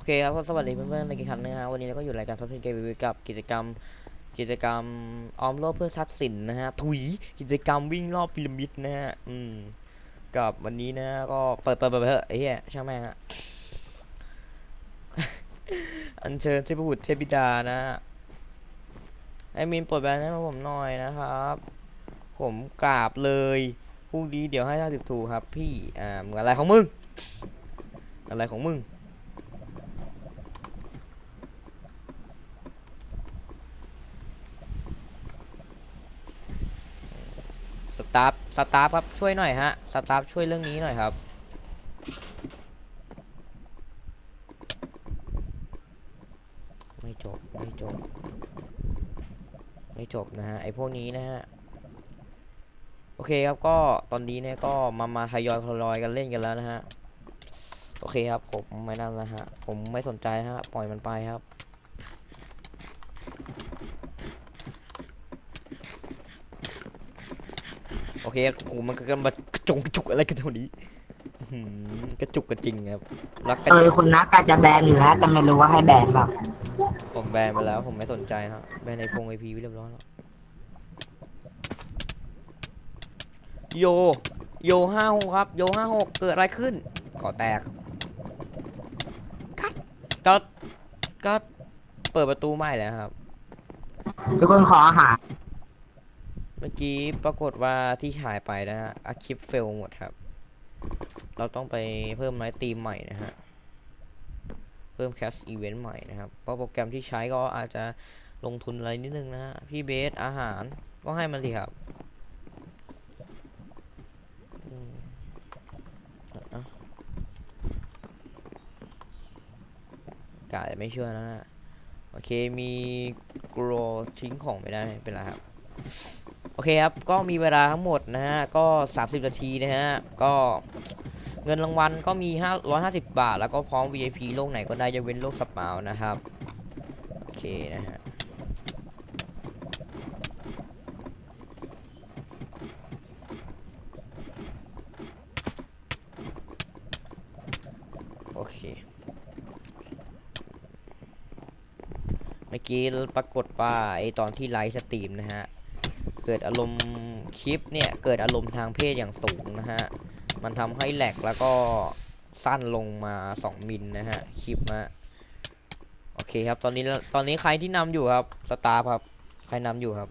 อเคครับก็สวัสดีเพื่อนๆในกิจกรรมนะฮะวันนี้เราก็อยู่รายการทัพทิมเกมรีวิวกับกิจกรรมกิจกรรมออมโลกเพื่อทรัพย์สินนะฮะถุยกิจกรรมวิ่งรอบพีระมิดนะฮะอืมกับวันนี้นะก็เปิดเปิดเปิดเปิดเถอะไอ้เหี้ยช่างแม่งอะอัญเชิญเทพบุตรเทพบิดานะฮะไอ้มินปลดแบนให้ผมหน่อยนะครับ ผมกราบเลยพรุ่งนี้เดี๋ยวให้ท่าสิบทูครับพี่อ่ามึงอะไรของมึงอะไรของมึง สตาฟสตาฟครับช่วยหน่อยฮะสตาฟช่วยเรื่องนี้หน่อยครับไม่จบไม่จบไม่จบนะฮะไอพวกนี้นะฮะโอเคครับก็ตอนนี้เนี่ยก็มามาทยอยทยอยกันเล่นกันแล้วนะฮะโอเคครับผมไม่นั่นแล้วฮะผมไม่สนใจฮะปล่อยมันไปครับ โอ เคครับโหมันก็กันมากระจงกระจุกอะไรกันเท่านี้อื้อหือกระจุกกระจริงครับรักกันเออคุณนักอาจจะแบนอยู่แล้วแต่ไม่รู้ว่าให้แบนเปล่าผมแบนไปแล้วผมไม่สนใจฮะแบนในพงไอพีเรียบร้อยแล้วโยโยห้าหกครับโยห้าหกเกิดอะไรขึ้นก่อแตกกัดก็ก็เปิดประตูใหม่แล้วครับ ทุกคนขออาหาร เมื่อกี้ปรากฏว่าที่หายไปนะฮะอาคลิปเฟลหมดครับ เราต้องไปเพิ่มไม้ตีมใหม่นะฮะ เพิ่มแคสอีเวนต์ใหม่นะครับ เพราะโปรแกรมที่ใช้ก็อาจจะลงทุนอะไรนิดนึงนะฮะ พี่เบสอาหารก็ให้มันสิครับกาจะไม่เชื่อนะฮะโอเคมีกรทิ้งของไม่ได้เป็นไรครับ อเคครับ ก็มีเวลาทั้งหมดนะฮะ ก็ 30 นาทีนะฮะ ก็เงินรางวัลก็มี 550 บาท แล้วก็พร้อม VIP โลกไหนก็ได้จะเว้นโลกสปาวนะครับ โอเคนะฮะโอเค เมื่อกี้ปรากฏว่าไอตอนที่ไลฟ์สตรีมนะฮะ เกิดอารมณ์คลิปเนี่ย เกิดอารมณ์ทางเพศอย่างสูงนะฮะ มันทำให้แหลกแล้วก็สั้นลงมา 2 มิลนะฮะ คลิปนะโอเคครับ ตอนนี้ตอนนี้ใครที่นำอยู่ครับ สตาร์ครับ ใครนำอยู่ครับ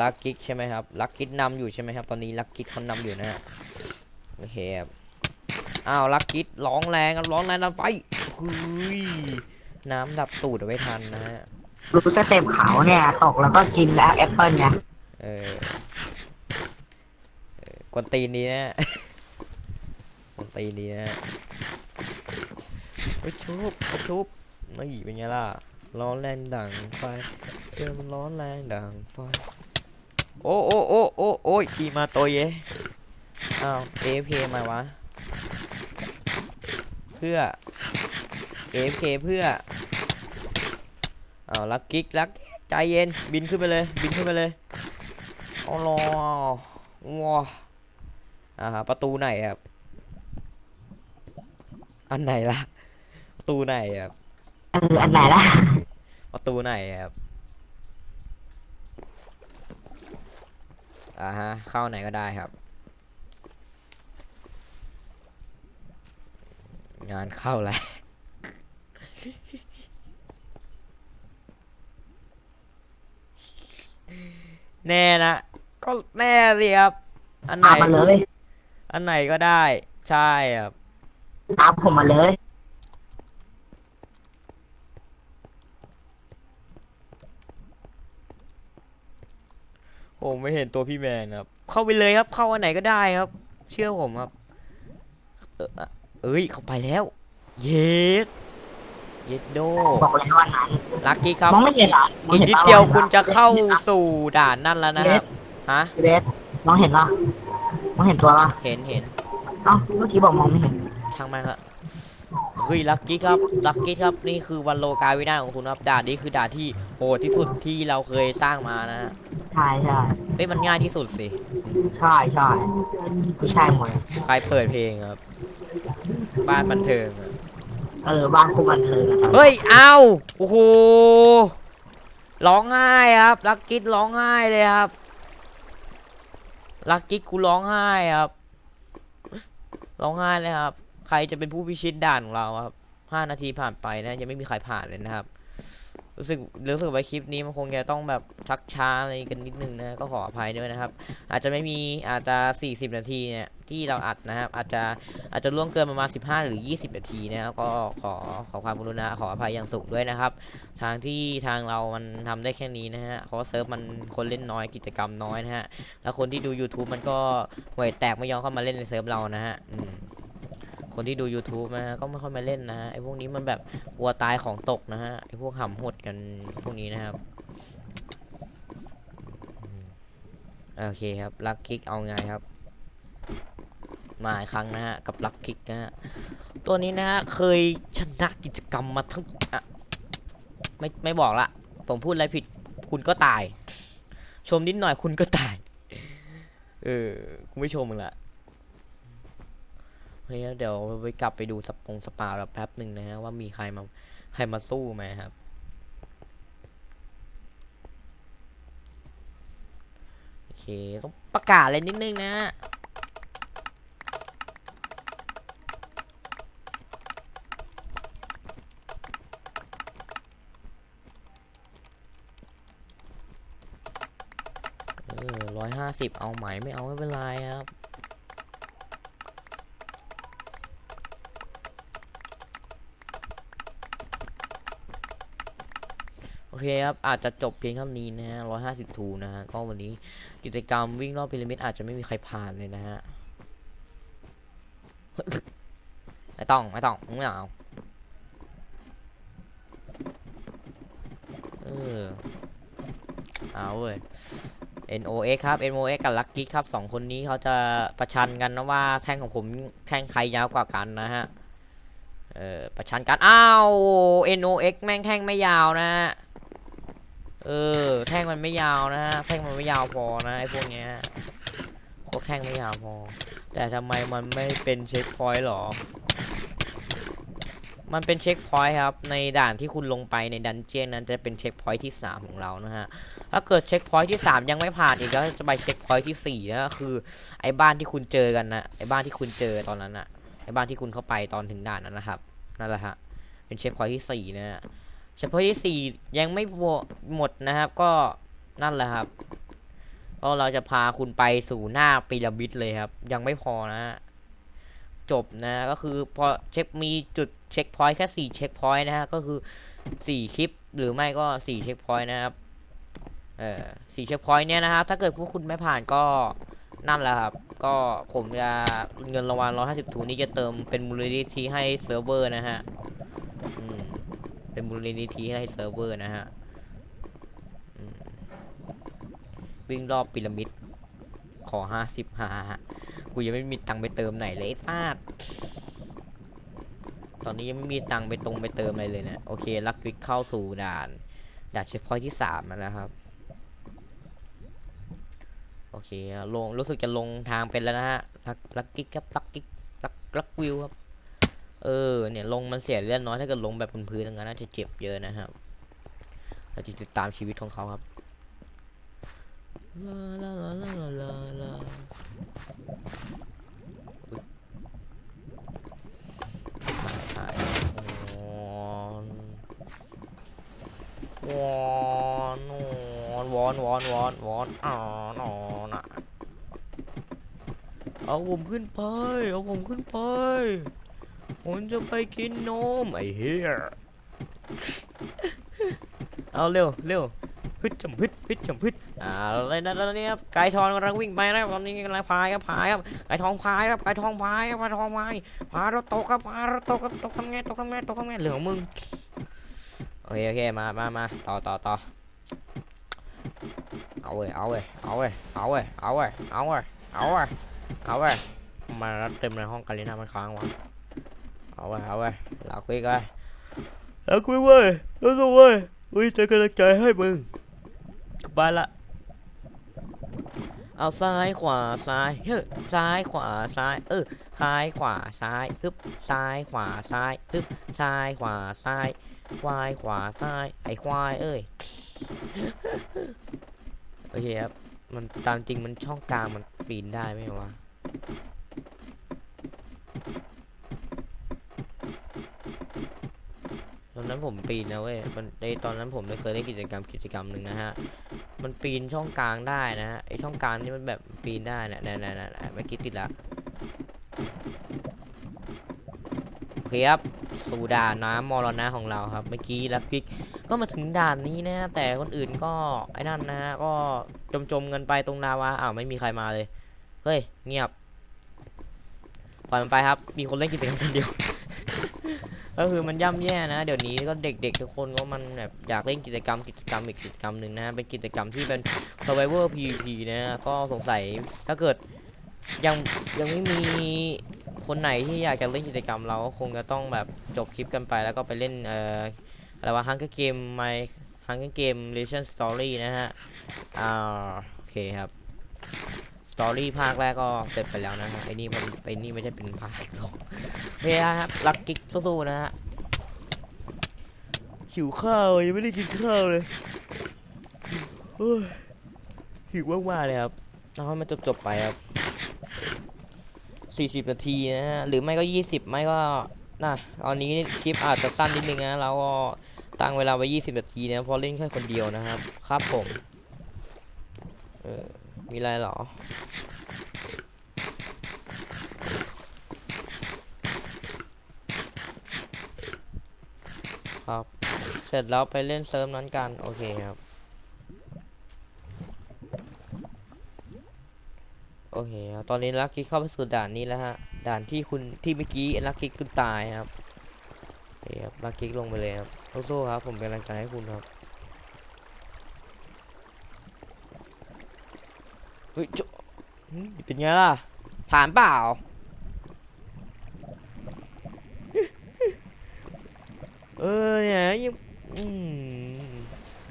ลักกิกใช่ไหมครับ ลักกิกนำอยู่ใช่ไหมครับ ตอนนี้ลักกิกเขานำอยู่นะฮะ โอเคครับ อ้าว ลักกิกร้องแรงครับ ร้องแรงนะไฟเฮ้ยน้ำดับตูดเอาไว้ทันนะฮะ รู้สเต็ปเขาเนี่ย ตกแล้วก็กินแล้วแอปเปิลไงเออเออกวนตีนดีนะกวนตีนดีนะไปชุบไปชุบนี่เป็นไงล่ะ ร้อนแรงดังไฟ เจอมันร้อนแรงดังไฟ โอ้โอ้โอ้โอ้โอ้ยกีมาโตเยอ้าวเอฟเคมาวะ เพื่อเอฟเคเพื่อ อ้าวลักกิกลักใจเย็นบินขึ้นไปเลย บินขึ้นไปเลยโอ้โหว้าอ่าฮะประตูไหนครับอันไหนล่ะประตูไหนครับเอออันไหนล่ะประตูไหนครับอ่าฮะเข้าไหนก็ได้ครับ งานเข้าแล้ว แน่นะ ก็แน่สิครับ อันไหน ตามมาเลย อันไหนก็ได้ ใช่ครับ ตามผมมาเลย โอ้ไม่เห็นตัวพี่แมนครับ เข้าไปเลยครับเข้าอันไหนก็ได้ครับ เชื่อผมครับ เอออะเอ้ยเข้าไปแล้ว เย็ด เย็ดโดบอกเลยว่านั้นลักกี้ครับ มองไม่เห็นเหรอมงอีกห็นิดปะเดียวมองคุณห็นปจะเข้าห็นปสู่ด่านนั่นแล้วนะครับฮะพี่เบสมองเห็นปะมองเห็นตัวปะเห็นเห็นเอ้าเมื่อกี้บอกมองไม่เห็นช่างแม่งละเฮ้ยลักกี้ครับลักกี้ครับนี่คือวันโลกาวินาศของคุณครับด่านนี้คือด่านที่โหดที่สุดที่เราเคยสร้างมานะฮะใช่ใช่เฮ้ยมันง่ายที่สุดสิใช่ใช่ผู้ชายหมดใครเปิดเพลงครับ บ้านบันเทิงอะ เออบ้านคู่บันเทิงอะตอเฮ้ย เอาโอ้โห ร้องไห้ครับ ลักกิดร้องไห้เลยครับ ลักกิดกูร้องไห้ครับ ร้องไห้เลยครับ ใครจะเป็นผู้พิชิตด่านของเราครับห้านาทีผ่านไปนะ ยังไม่มีใครผ่านเลยนะครับ รู้สึกรู้สึกว่าคลิปนี้มันคงจะต้องแบบชักช้าอะไรกันนิดนึงนะ ก็ขออภัยด้วยนะครับ อาจจะไม่มีอาจจะ40 นาทีเนี่ย ที่เราอัดนะครับ อาจจะอาจจะล่วงเกินประมาณ 15 หรือ 20 นาทีนะครับก็ขอขอความกรุณาขออภัยอย่างสูงด้วยนะครับ ทางที่ทางเรามันทำได้แค่นี้นะฮะเพราะเซิร์ฟมันคนเล่นน้อยกิจกรรมน้อยนะฮะแล้วคนที่ดู YouTube มันก็ห่วยแตกไม่ยอมเข้ามาเล่นในเซิร์ฟเรานะฮะคนที่ดู YouTube นะฮะก็ไม่ค่อยมาเล่นนะฮะไอ้พวกนี้มันแบบกลัวตายของตกนะฮะไอ้พวกหำหดกันพวกนี้นะครับโอเคครับลักคิกเอาไงครับ มาอีกครั้งนะฮะ กับลักคิกนะฮะ ตัวนี้นะฮะ เคยชนะกิจกรรมมาทั้งอะไม่ไม่บอกละ ผมพูดอะไรผิดคุณก็ตาย ชมนิดหน่อยคุณก็ตาย เออคุณไม่ชมมึงละเฮ้ยเดี๋ยวไปกลับไปดูสปงสปาแล้วแป๊บหนึ่งนะฮะว่ามีใครมาใครมาสู้ไหมครับโอเคต้องประกาศอะไรนิดนึงนะ สิบเอาไหมไม่เอาไม่เป็นไรครับ โอเคครับ อาจจะจบเพียงเท่านี้นะฮะร้อยห้าสิบทูนะฮะ ก็วันนี้กิจกรรมวิ่งรอบพีระมิดอาจจะไม่มีใครผ่านเลยนะฮะ ไม่ต้อง ไม่ต้องมึงไม่เอาเออเอาเว้ย NOX ครับ NOX กับ Lucky ครับสองคนนี้เขาจะประชันกันนะว่าแท่งของผมแท่งใครยาวกว่ากันนะฮะ เออประชันกันอ้าว NOX แม่งแท่งไม่ยาวนะฮะเออแท่งมันไม่ยาวนะฮะแท่งมันไม่ยาวพอนะไอ้พวกเนี้ยพวกแท่งไม่ยาวพอ แต่ทำไมมันไม่เป็นเช็คพอยต์หรอ มันเป็นเช็คพอยต์ครับ ในด่านที่คุณลงไปในดันเจี้ยนนั้นจะเป็นเช็คพอยต์ที่ 3 ของเรานะฮะ ถ้าเกิดเช็คพอยต์ที่ 3 ยังไม่ผ่านอีกก็จะไปเช็คพอยต์ที่4นะคือ ไอ้บ้านที่คุณเจอกันนะไอ้บ้านที่คุณเจอตอนนั้นนะไอ้บ้านที่คุณเข้าไปตอนถึงด่านนั้นนะครับนั่นแหละฮะเป็นเช็คพอยต์ที่4นะฮะเช็คพอยต์ที่4ยังไม่หมดนะครับ ก็นั่นแหละครับก็เราจะพาคุณไปสู่หน้าพีระมิดเลยครับ ยังไม่พอนะฮะ จบนะก็คือพอเช็คมีจุดเช็คพอยต์แค่4เช็คพอยต์นะฮะก็คือ4คลิปหรือไม่ก็4เช็คพอยต์นะครับเอ่อสี่เช็คพอยต์เนี่ยนะครับถ้าเกิดพวกคุณไม่ผ่านก็นั่นแหละครับ ก็ผมจะเงินรางวัล150ทูนี้จะเติมเป็นมูลนิธิให้เซิร์ฟเวอร์นะฮะอืมเป็นมูลนิธิให้เซิร์ฟเวอร์นะฮะวิ่งรอบพีระมิดขอห้าสิบหา กูยังไม่มีตังไปเติมไหนเลยไอ้ฟาดตอนนี้ยังไม่มีตังไปตรงไปเติมอะไรเลยเนะโอเคลักวิกเข้าสู่ด่านด่านเช็คพอยที่สามนะครับโอเคลงรู้สึกจะลงทางเป็นแล้วนะฮะลักลักกิ๊กครับลักกิ๊กลักลักวิวครับเออเนี่ยลงมันเสียเลือดน้อยถ้าเกิดลงแบบบนพื้นอย่างนั้นน่าจะเจ็บเยอะนะครับเราจะติดตามชีวิตของเขาครับลาลาลาลา อนวอนวอนวอนวอนอ๋อนอนอะเอาผมขึ้นไป เอาผมขึ้นไป ผมจะไปกินนมไอ้เหี้ยเอาเร็วเร็วฮึดจำฮึดฮึดจำฮึดอ่าอะไรนะแล้วเนี่ยครับไก่ทองกำลังวิ่งไปนะครับตอนนี้กำลังพายครับพายครับไก่ทองพายครับไก่ทองพายครับไก่ทองพายพายรถตกครับพายรถตกครับตกทำไงตกทำไงตกทำไงเหลืองมึงโอเคโอเคมามามาต่อต่อต่อ เอาเว้ยเอาเว้ยเอาเว้ยเอาเว้ยเอาเว้ยเอาเว้ยเอาเว้ยเอาเว้ยมาแล้วเต็มในห้องกันเลยนะมันค้างวะเอาไว้เอาไว้ลาคุยกันลาคุยเว้ยล้วก็เว้ยอุ้ยจะกำลังใจให้มึงกลับบ้านละเอาซ้ายขวาซ้ายเฮ้ยซ้ายขวาซ้ายเออซ้ายขวาซ้ายฮึบซ้ายขวาซ้ายฮึบซ้ายขวาซ้ายควายขวาซ้ายไอควายเอ้ย อเคครับ มันตามจริงมันช่องกลางมันปีนได้ไหมวะตอนนั้นผมปีนนะเว้ย มันในตอนนั้นผมได้เคยได้กิจกรรมกิจกรรมหนึ่งนะฮะ มันปีนช่องกลางได้นะฮะ ไอช่องกลางนี่มันแบบปีนได้นะนะนะนะนะเมื่อกี้ติดละโอเคครับสูดาน้ำมรณะของเราครับ เมื่อกี้ลักพิก ก็มาถึงด่านนี้นะแต่คนอื่นก็ไอ้นั่นนะฮะก็จมจมๆกันไปตรงนาวาอ้าวไม่มีใครมาเลยเฮ้ยเงียบปล่อยมันไปครับ มีคนเล่นกิจกรรมคนเดียวก็คือมันย่ำแย่นะ เดี๋ยวนี้ก็เด็กๆทุกคนก็มันแบบอยากเล่นกิจกรรมกิจกรรมอีกกิจกรรมหนึ่งนะ เป็นกิจกรรมที่เป็น survivor PVP นะ ก็สงสัยถ้าเกิดยังยังไม่มีคนไหนที่อยากจะเล่นกิจกรรมเราก็คงจะต้องแบบจบคลิปกันไปแล้วก็ไปเล่นเอ่อ อะไรวะ Hunger Game My Hunger Game Legend Story นะฮะ อ่า โอเคครับ สตอรี่ภาคแรกก็เสร็จไปแล้วนะฮะไอ้นี่มันไอ้นี่ไม่ใช่เป็นภาคสองโอเคครับ รักกิ๊กสู้ๆนะฮะ หิวข้าวยังไม่ได้กินข้าวเลยโอ้ยหิวมากๆเลยครับเอาให้มันจบๆไปครับ 40 นาทีนะฮะ หรือไม่ก็ 20 ไม่ก็น่ะตอนนี้คลิปอาจจะสั้นนิดนึงนะเราก็ ตั้งเวลาไว้ 20 นาทีนะเพราะเล่นแค่คนเดียวนะครับ ครับผมเออมีอะไรเหรอ ครับ เสร็จแล้วไปเล่นเซิร์ฟนั้นกัน โอเคครับ โอเคครับ ตอนนี้ลักกี้เข้าไปสู่ด่านนี้แล้วฮะ ด่านที่คุณที่เมื่อกี้ลักกี้คุณตายครับโอเคครับลักกี้ลงไปเลยครับ สู้ๆครับ ผมเป็นกำลังใจให้คุณครับ เฮ้ยจอืมเป็นไงล่ะ ผ่านเปล่า เออเนี่ยยัง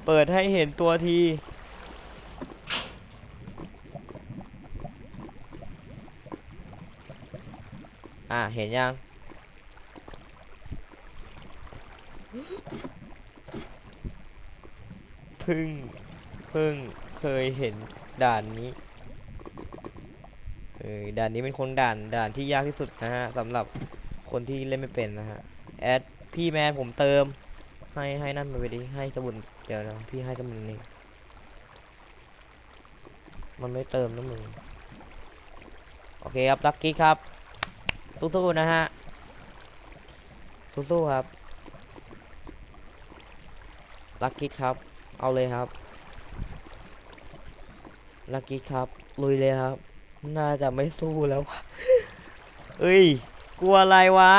เปิดให้เห็นตัวทีอะเห็นยัง พึ่งเพิ่งเคยเห็นด่านนี้เออด่านนี้เป็นคนด่านด่านที่ยากที่สุดนะฮะสำหรับคนที่เล่นไม่เป็นนะฮะแอดพี่แมนผมเติม ให้ให้นั่นมาไปดิให้สมุนเดี๋ยวนะพี่ให้สมุนนี่มันไม่เติมนะมึงโอเคครับลักกี้ครับ สู้ๆนะฮะสู้ๆครับลักกี้ครับ เอาเลยครับลักกี้ครับลุยเลยครับ น่าจะไม่สู้แล้ววะเอ้ย กลัวอะไรวะ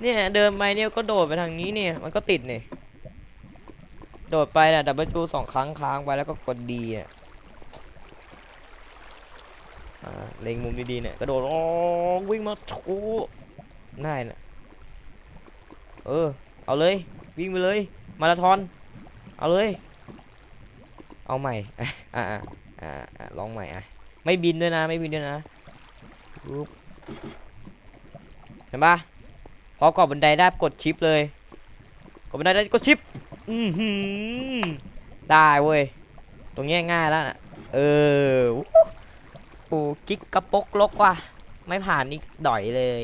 เนี่ยเดินไปเนี่ยก็โดดไปทางนี้เนี่ย มันก็ติดเนี่ยโดดไปน่ะดับเบิลยูสองครั้งค้างไปแล้วก็กดดีอะเล็งมุมดีๆเนี่ยกระโดดวิ่งมาชว์น่ายนะเออ เอาเลย วิ่งไปเลย มาราธอน เอาเลย เอาใหม่อะอะอะลองใหม่อะไม่บินด้วยนะไม่บินด้วยนะปุ๊บเห็นปะพอกดบันไดได้กดชิปเลยกดบันไดได้กดชิปอือหือได้เว้ยตรงนี้ง่ายแล้วนะเออโอ้กิ๊กกระปกลกว่ะไม่ผ่านนี่ดอยเลย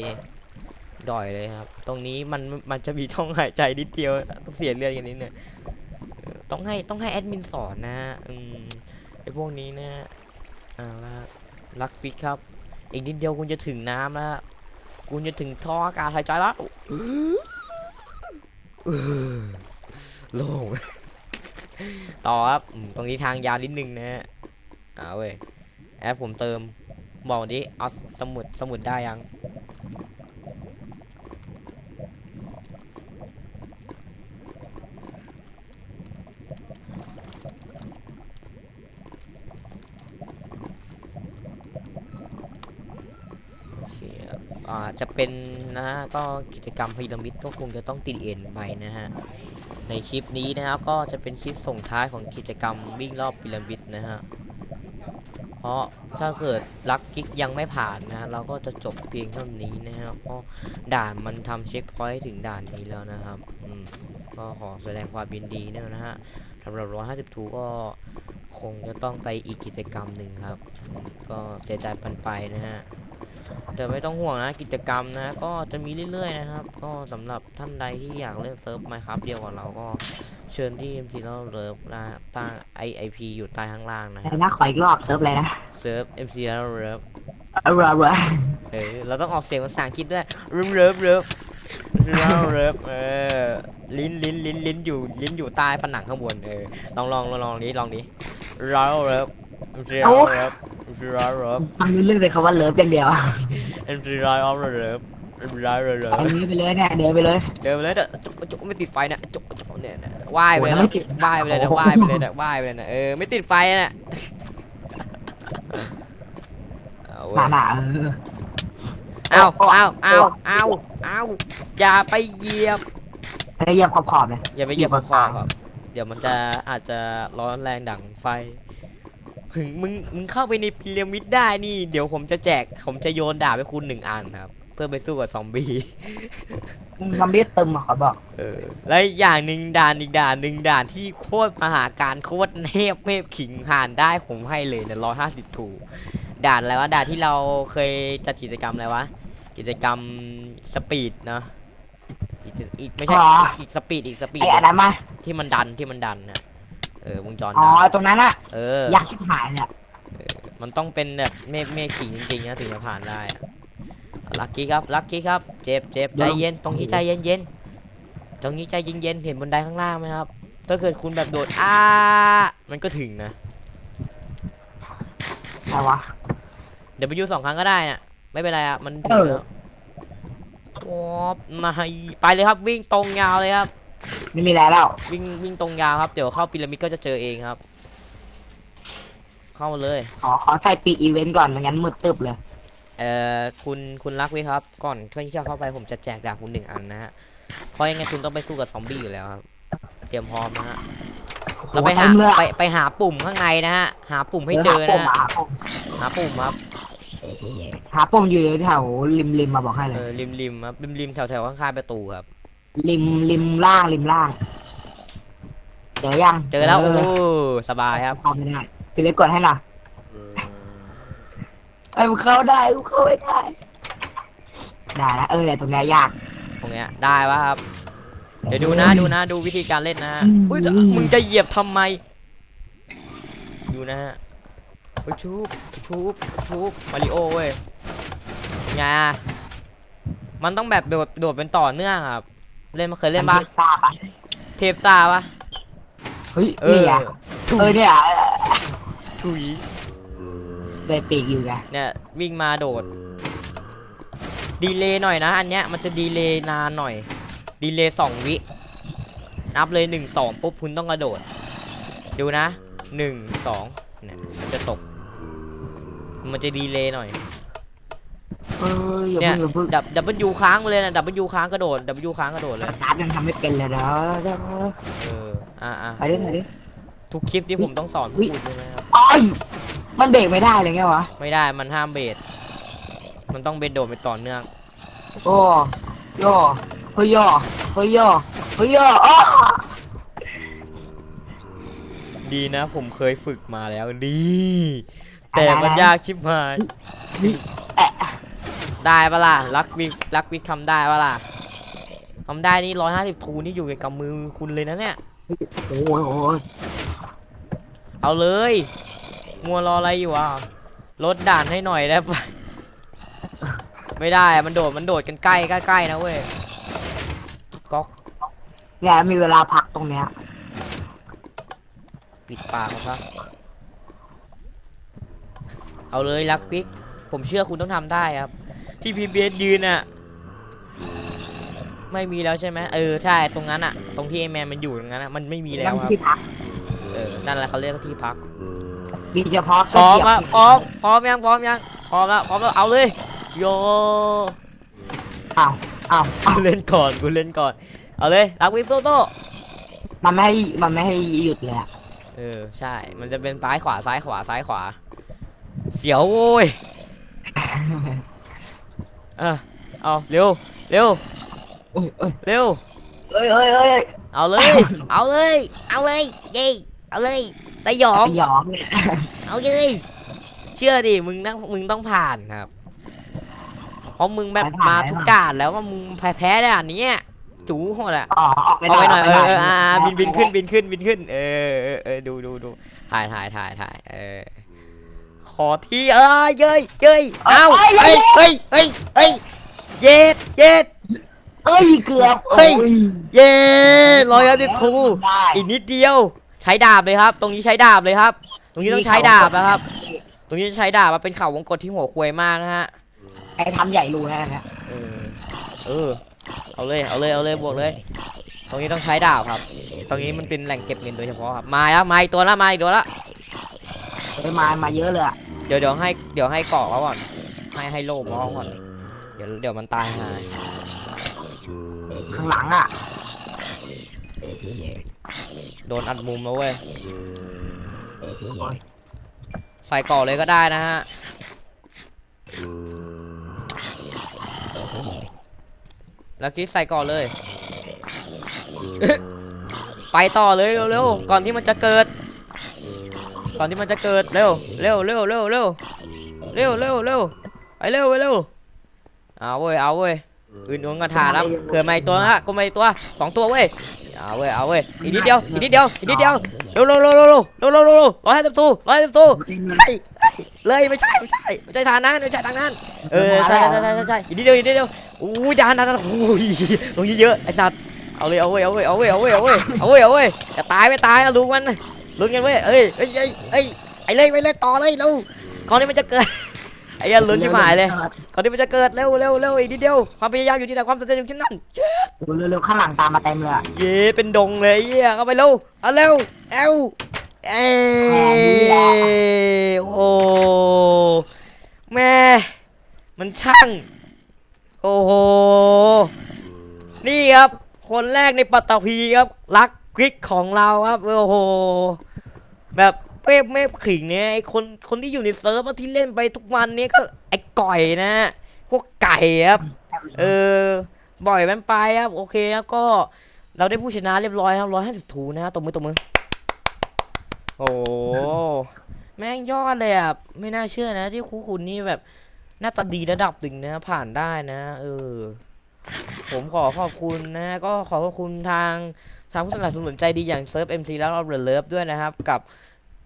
ดอยเลยครับ ตรงนี้มันมันจะมีช่องหายใจนิดเดียวต้องเสียเลือดกันนิดเนี่ยเออ ต้องให้ต้องให้แอดมินสอนนะอืมไอพวกนี้นะเอาละรักปิกครับ อีกนิดเดียวคุณจะถึงน้ำแล้วคุณจะถึงท่ออากาศหายใจแล้วเออโล่งต่อครับตรงนี้ทางยาวนิดนึงนะฮะเอาเว้ยแอปผมเติมบอกดิเอาสมุดสมุดได้ยัง โอเคครับอ่า จะเป็นนะฮะก็กิจกรรมพีระมิดก็คงจะต้องติดเอ็นไปนะฮะในคลิปนี้นะครับก็จะเป็นคลิปส่งท้ายของกิจกรรมวิ่งรอบพีระมิดนะฮะเพราะถ้าเกิดลักกิ๊กยังไม่ผ่านนะเราก็จะจบเพียงเท่านี้นะครับเพราะด่านมันทำเช็คพอยต์ถึงด่านนี้แล้วนะครับอืมก็ขอแสดงความยินดีนะฮะสำหรับ150ทูก็คงจะต้องไปอีกกิจกรรมหนึ่งครับ ก็เสียใจปันไปนะฮะ แต่ไม่ต้องห่วงนะกิจกรรมนะ ก็จะมีเรื่อยๆนะครับ ก็สำหรับท่านใดที่อยากเล่นเซิร์ฟไมครับเดียวกับเราก็เชิญที่ MC แล้วเลิฟนะใต้ไอไอพีอยู่ใต้ข้างล่างนะแต่ฮะนะขออีกรอบเซิร์ฟเลยนะเซิร์ฟ MC แล้วเลิฟเอาเรือเรือเออเราต้องออกเสียงภาษาอังกฤษด้วยเลิฟเลิฟเลิฟแล้วเลิฟเออลิ้นลิ้นลิ้นลิ้นอยู่ลิ้นอยู่ใต้ผนังข้างบนเออลองลองลองลองนี้ลองนี้แล้วเลิฟ MC แล้วเลิฟ MC แล้วเลิฟฟังรู้เรื่องเลยคำว่าเลิฟอย่างเดียว MC แล้วเลิฟ MC แล้วเลิฟไปนี้ไปเลยเนี่ยเดินไปเลย เดินไปเลยเด้อจุกจุกไม่ติดไฟนะจุกจุกเนี่ยนะว่ายไปเลยโอ้ยไม่นะติด ว่ายไปเลยนะโอ้โหว่ายไปเลยนะว่ายไปเลยนะเออไม่ติดไฟนะเอาเว้หนายหนาเออ เอาโอ้เอาโอ้เอาเอาเอาอย่าไปเหยียบแล้วเหยียบขอบขอบๆเลยอย่าไปเหยียบเหยีขยอบบนๆครับ เดี๋ยวมันจะอาจจะร้อนแรงดั่งไฟ ถึงมึงมึงเข้าไปในพีระมิดได้นี่ เดี๋ยวผมจะแจก ผมจะโยนดาบให้คุณหนึ่งอันครับ เพื่อไปสู้กับซอมบี้มันไม่ได้ตึมอะขอบอก เออและอีกอย่างหนึ่งด่านอีกด่านหนึ่งด่านที่โคตรมหาการโคตรเทพเมพขิงผ่านได้ผมให้เลยเนี่ยร้อยห้าสิบถูกด่านอะไรวะด่านที่เราเคยจัดกิจกรรมอะไรวะกิจกรรมสปีดเนาะอีกอีกไม่ใช่อ๋ออีกสปีดอีกสปีดไอ้อันนั้นมา ที่มันดันที่มันดันนะ เออวงจรอ๋อดันตรงนั้นอะเออ ยากชิบหายเลยอะมันต้องเป็นแบบเมฆเมฆขิงจริงๆนะถึงจะผ่านได้อะลักกี้ครับลักกี้ครับ เจ็บเจ็บใจเย็นตรงนี้ใจเย็นเย็นตรงนี้ใจเย็นเย็นเห็นบนไดข้างล่างไหมครับ ถ้าเกิดคุณแบบโดดอ้ามันก็ถึงนะ อะไรวะ เดี๋ยวไปยูสองครั้งก็ได้น่ะไม่เป็นไรอะมันถึงเออ แล้ววอบนายไปเลยครับวิ่งตรงยาวเลยครับ ไม่มีแล้วแล้ววิ่งวิ่งตรงยาวครับ เดี๋ยวเข้าพีระมิดก็จะเจอเองครับ เข้ามาเลย ขอขอใส่ปีกอีเวนต์ก่อนไม่งั้นมืดตึบเลย เอ่อคุณคุณรักไว้ครับก่อนที่จะเข้าไปผมจะแจกดาบคุณหนึ่งอันนะฮะเพราะยังไงคุณต้องไปสู้กับซอมบี้อยู่แล้วครับ เตรียมพร้อมนะฮะเราไปหาโอ้โหเต็มเลยอะ ไปไปหาปุ่มข้างในนะฮะหาปุ่มให้เจอหานะปุ่มฮะหาปุ่มหาปุ่มครับหาปุ่มอยู่แถวริมริมมาบอกให้เลเอยอริมริมครับริมริมแถวแถวข้างๆประตูครับ ริมริมล่างริมล่าง เจอยังเจอแล้วโอ้สบายครับ เข้าไม่ได้พี่เล็กกดให้หน่อยไอ้ยมึงเข้าได้กูเข้าไม่ได้ ได้แล้วเออแต่ตรงเนี้ยยาก ตรงเนี้ยได้ปะครับ เดี๋ยวดูนะดูนะดูวิธีการเล่นนะฮะอืมอุ้ยมึงจะเหยียบทำไม ดูนะฮะโอ้ยชูบชูบชูบมาริโอเว้ยไงอะมันต้องแบบโดดโดดเป็นต่อเนื่องอะครับ เล่นมาเคยเล่นปะทราบปะเทปซ่าปะเฮ้ยเอนี่ออะเออเนี่ยถุยเลยปีกอยู่ไงเนี่ยวิ่งมาโดด ดีเลย์หน่อยนะ อันเนี้ยมันจะดีเลย์นานหน่อย ดีเลย์สองวินับเลยหนึ่งสองปุ๊บคุณต้องกระโดด ดูนะหนึ่งสองเนี่ยมันจะตก มันจะดีเลย์หน่อย เอออย่าเนี่ยเพิ่งอย่าเพิ่งดับดับเบิลยูค้างไปเลยนะดับเบิลยูค้างกระโดดดับเบิลยูค้างกระโดดเลยนับยังทำไม่เป็นเลยเด้อเด้อเอออ่าอ่าไปดิไปดิ ทุกคลิปที่ผมต้องสอนอุ๊พูย ดใช่ไหมครับอ้อยมันเบรกไม่ได้เลยไงวะไม่ได้มันห้ามเบรดมันต้องเบรดโดดไปต่อเนื่องโอ้โย่เฮ้ยโย่เฮ้ยโย่เฮ้ยโย่อ้อดีนะ ผมเคยฝึกมาแล้วดี แต่มันยากชิบหายแอะ ได้ปะล่ะรักวิกรักวิกทำได้ปะล่ะทำได้นี่ร้อยห้าสิบทูนี่อยู่ในกำมือคุณเลยนะเนี่ยโอ้ยโอ้ยเอาเลยมัวรออะไรอยู่อะลดด่านให้หน่อยได้ปะไม่ได้อะมันโดดมันโดดกันใกล้ใกล้ๆนะเว้ยก๊อกเนี่ยมีเวลาพักตรงเนี้ยปิดปากมันซะเอาเลยรักวิกผมเชื่อคุณต้องทำได้ครับ ที่พีเบสยืนอะไม่มีแล้วใช่ไหมเออใช่ตรงนั้นอะตรงที่ไอแมนมันอยู่ตรงนั้นอะมันไม่มีแล้วนั่นครับที่พักเออนั่นแหละเขาเรียกว่าที่พักมีเฉพาะพร้อมแค่อะเหยียบพร้อมพร้อมยังพร้อมยังพร้อมแล้วพร้อมแล้วเอาเลยโยอ้าวอ้าวอ้าวกูเล่นก่อนกูเล่นก่อน เอาเลยรักวิฟโซโต้มันไม่ให้มันไม่ให้หยุดเลยอะเออใช่ มันจะเป็นซ้ายขวาซ้ายขวาซ้ายขวา เสียวโว้ย อะเอาเร็วเร็วเอ้ยเอ้ยเร็ว เอ้ยเอ้ยเอ้ยเอาเลย เอาเลย เอาเลยเย้เอาเลย สยอง หยองเนี่ยเอาเลย เชื่อดิ มึงต้องมึงต้องผ่านครับ เพราะมึงแบบมาทุกด่านแล้วว่ามึงแพ้แพ้ด่านนี้อะจูโหดอะอ๋อออกไปเอาไปหน่อยกเอปอหเอออ่าบินบินขึ้นบินขึ้นบินขึ้น เออเออเออดูดูดูถ่ายถ่ายถ่ายถ่ายเออ ขอที่เอ้ยเย้ยเย้ยเอาเฮ้ยเฮ้ยเฮ้ยเฮ้ยเย็ดเย็ดเอ้ยเกือบเฮ้ยโอ้เย้ร้อยสิบทูได้อีกนิดเดียว ใช้ดาบเลยครับ ตรงนี้ใช้ดาบเลยครับ ตรงนี้ต้องใช้ดาบนะครับ ตรงนี้ใช้ดาบมาเป็นเข่าวงกตที่หัวควยมากนะฮะไอ้ทำใหญ่รูแล้วนะเออเออเอาเลยเอาเลยเอาเลยบวกเลย ตรงนี้ต้องใช้ดาบครับ ตรงนี้มันเป็นแหล่งเก็บเงินโดยเฉพาะครับมาแล้วมาอีกตัวละมาอีกตัวละ เอ้ยมามาเยอะเลยอะเดี๋ยวเดี๋ยวให้เดี๋ยวให้เกาะเขาก่อน ให้ให้โล่เขาก่อน เดี๋ยวเดี๋ยวมันตายหายข้างหลังอะโดนอัดมุมแล้วเว้ย ใส่เกาะเลยก็ได้นะฮะ แล้วคิดใส่เกาะเลย ไปต่อเลยเร็วๆ ก่อนที่มันจะเกิดก่ อนที่มันจะเกิดเร็วเร็วเร็วเร็วเร็วเร็วเร็วเร็วไปเร็วไปเร็วเอาเว้ยเอาเว้ยอื่นอื่นกันทาแล้วเกิดมาอีกตัวฮะก็มาอีกตัวสองตัวเว้ยเอาเว้ยเอาเว้ยอีกนิดเดียวอีกนิดเดียวอีกนิดเดียวเร็วเร็วเร็วเร็วเร็วเร็วเร็วร้อยห้าสิบตัวร้อยห้าสิบตัวเฮ้เฮ้ยเลยไม่ใช่ไม่ใช่ไม่ใช่ทางนั้นไม่ใช่ทางนั้นเออใช่ใช่ใช่ใช่ใช่อีกนิดเดียวอีกนิดเดียวอู้ยดานดานานโอ้ยตรงนี้เยอะไอ้สัตว์เอาเลยเอาเว้ยเอาเว้ยเอาเว้ยเอาเว้ยเอาเว้ยเอาเว้ยเอาเว้ยจะตายไม่ตายอะลุงมัน ลุ้นกันเว้ยเอ้ยเอ้ยเอ้ยเอ้ยไอ้เลยไปเลยต่อเลยเร็วก่อนที่มันจะเกิดไอ้เหี้ยันลุ้นชิบหายเลยก่อนที่มันจะเกิดเร็วเร็วเร็วอีกนิดเดียวความพยายามอยู่ที่ไหนความสำเร็จอยู่ที่นั่นเร็วๆข้างหลังตามมาเต็มเลยอะเย้เป็นดงเลยไอ้เหี้ยเข้าไปเร็วเอาเร็วเอวเอ้ยโอ้แม่มันช่างโอ้โหนี่ครับคนแรกในปัตตภีครับรัก คลิกของเราครับโอ้โหแบบเป๊ะเมฟขิงเนี่ยไอคนคนที่อยู่ในเซิร์ฟที่เล่นไปทุกวันนี้ก็ไอก่อยนะพวกไก่ครับเออบ่อยมันไปครับโอเคครับก็เราได้ผู้ชนะเรียบร้อยครับร้อยห้าสิบทูนะตบมือตบมือโอ้แม่งยอดเลยอะไม่น่าเชื่อนะ ที่ครูคุณนี่แบบหน้าตาดีระดับหนึ่งนะผ่านได้นะ เออ ผมขอขอบคุณนะ ก็ขอขอบคุณทาง ทางผู้สนับสนุนใจดีอย่างเซิร์ฟ MC แล้วเราเลิฟด้วยนะครับ กับ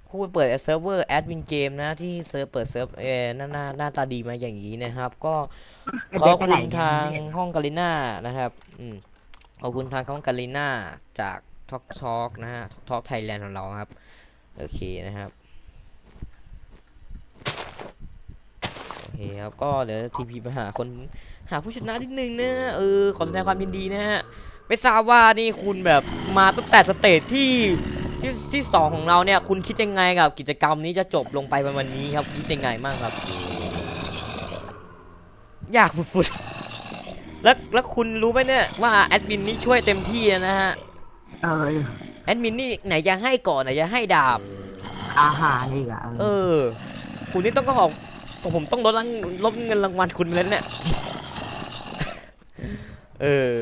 ผู้เปิดเซิร์ฟเวอร์แอดวินเกมนะที่เซิร์ฟเปิดเซิร์ฟเอหน้าหน้าหน้าตาดีมาอย่างนี้นะครับ ก็ขอบคุณทางห้องกาลิน่านะครับอืมขอบคุณทางห้องกาลิน่าจากท็อกท็อกนะฮะท็อกไทยแลนด์ของเราครับ โอเคนะครับโอเคครับก็เดี๋ยวทีพีไปหาคนหาผู้ชนะนิดนึงนะเออขอแสดงความยินดีนะฮะ ไม่ทราบว่านี่คุณแบบมาตั้งแต่สเตจที่ที่ที่สองของเราเนี่ย คุณคิดยังไงกับกิจกรรมนี้จะจบลงไปวันวันนี้ครับ คิดยังไงบ้างครับยากฝุดๆแล้วแล้วคุณรู้ไหมเนี่ยว่าแอดมินนี่ช่วยเต็มที่นะฮะเออแอดมินนี่ไหนจะให้ก่อนไหนจะให้ดาบ อาหารอีกอะเออ คุณนี่ต้องก็ขอบผมต้องลดรางลดเงินรางวัลคุณแล้วเนี่ย เออ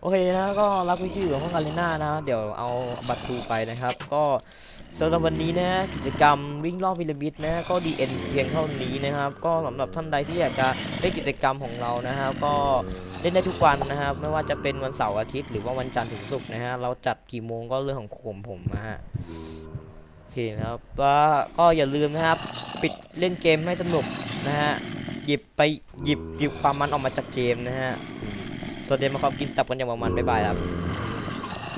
โอเคนะก็รับวิธีอยู่ห้องการเลน่านะ เดี๋ยวเอาบัตรครูไปนะครับ ก็สำหรับวันนี้นะกิจกรรมวิ่งรอบพีระมิดนะ ก็ดีเอ็นเพียงเท่านี้นะครับ ก็สำหรับท่านใดที่อยากจะเล่นกิจกรรมของเรานะครับ ก็เล่นได้ทุกวันนะครับ ไม่ว่าจะเป็นวันเสาร์อาทิตย์หรือว่าวันจันทร์ถึงศุกร์นะฮะเราจัดกี่โมงก็เรื่องของผมผมนะฮะโอเคนะครับก็ก็อย่าลืมนะครับ ปิดเล่นเกมให้สนุกนะฮะหยิบไปหยิบหยิบความมันออกมาจากเกมนะฮะ สวัสดีมาครับกินตับกันอย่างมานบ๊ายบายครับ